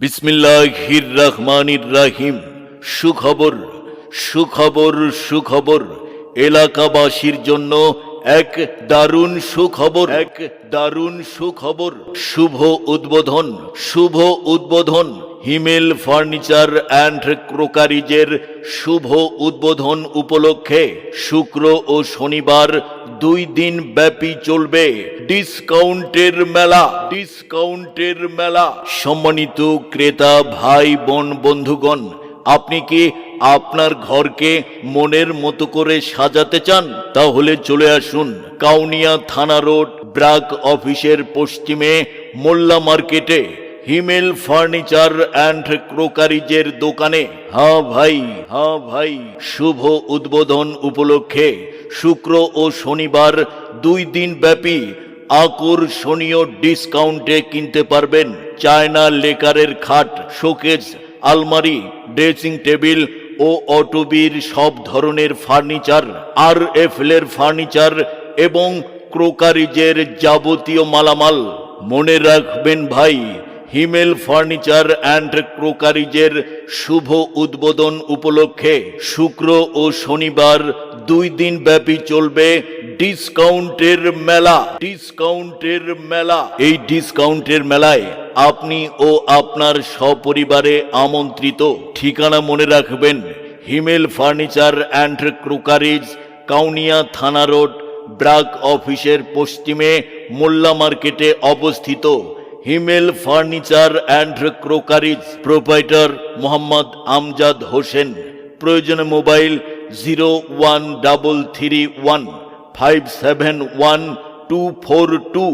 বিসমিল্লাহির রহমানির রাহিম। সুখবর সুখবর সুখবর। এলাকাবাসীর জন্য এক দারুণ সুখবর। এক দারুণ সুখবর। শুভ উদ্বোধন শুভ উদ্বোধন। হিমেল ফার্নিচার অ্যান্ড ক্রোকারিজের শুভ উদ্বোধন উপলক্ষে শুক্র ও শনিবার দুই দিন ব্যাপী চলবে ডিসকাউন্টের মেলা ডিসকাউন্টের মেলা। সম্মানিত ক্রেতা, ভাই, বোন, বন্ধুগণ, আপনি কি আপনার ঘরকে মনের মতো করে সাজাতে চান? তাহলে চলে আসুন কাউনিয়া থানা রোড, ব্রাক অফিসের পশ্চিমে মোল্লা মার্কেটে। হিমেল ফার্নিচার অ্যান্ড ক্রোকারিজের দোকানে। হা ভাই হা ভাই, শুভ উদ্বোধন উপলক্ষে শুক্র ও শনিবার দুই দিন ব্যাপী আকর্ষণীয় ডিসকাউন্টে কিনতে পারবেন চায়না লেকারের খাট শোকেজ আলমারি, ড্রেসিং টেবিল ও অটোবির সব ধরনের ফার্নিচার আর এফলের ফার্নিচার এবং ক্রোকারিজের যাবতীয় মালামাল। মনে রাখবেন ভাই হিমেল ফার্নিচার অ্যান্ড ক্রোকারিজের শুভ উদ্বোধন উপলক্ষে শুক্র ও শনিবার দুই দিন ব্যাপী চলবে ডিসকাউন্টের মেলা। ডিসকাউন্টের মেলা। এই ডিসকাউন্টের মেলায় আপনি ও আপনার সপরিবারে আমন্ত্রিত। ঠিকানা মনে রাখবেন Himel furniture and crockeries, Kaunia থানা রোড, ব্রাক অফিসের পশ্চিমে মোল্লা মার্কেটে অবস্থিত। Himel furniture and crockeries proprietor Mohammad Amjad Hossain. প্রয়োজনে mobile zero one double three one five seven one two four two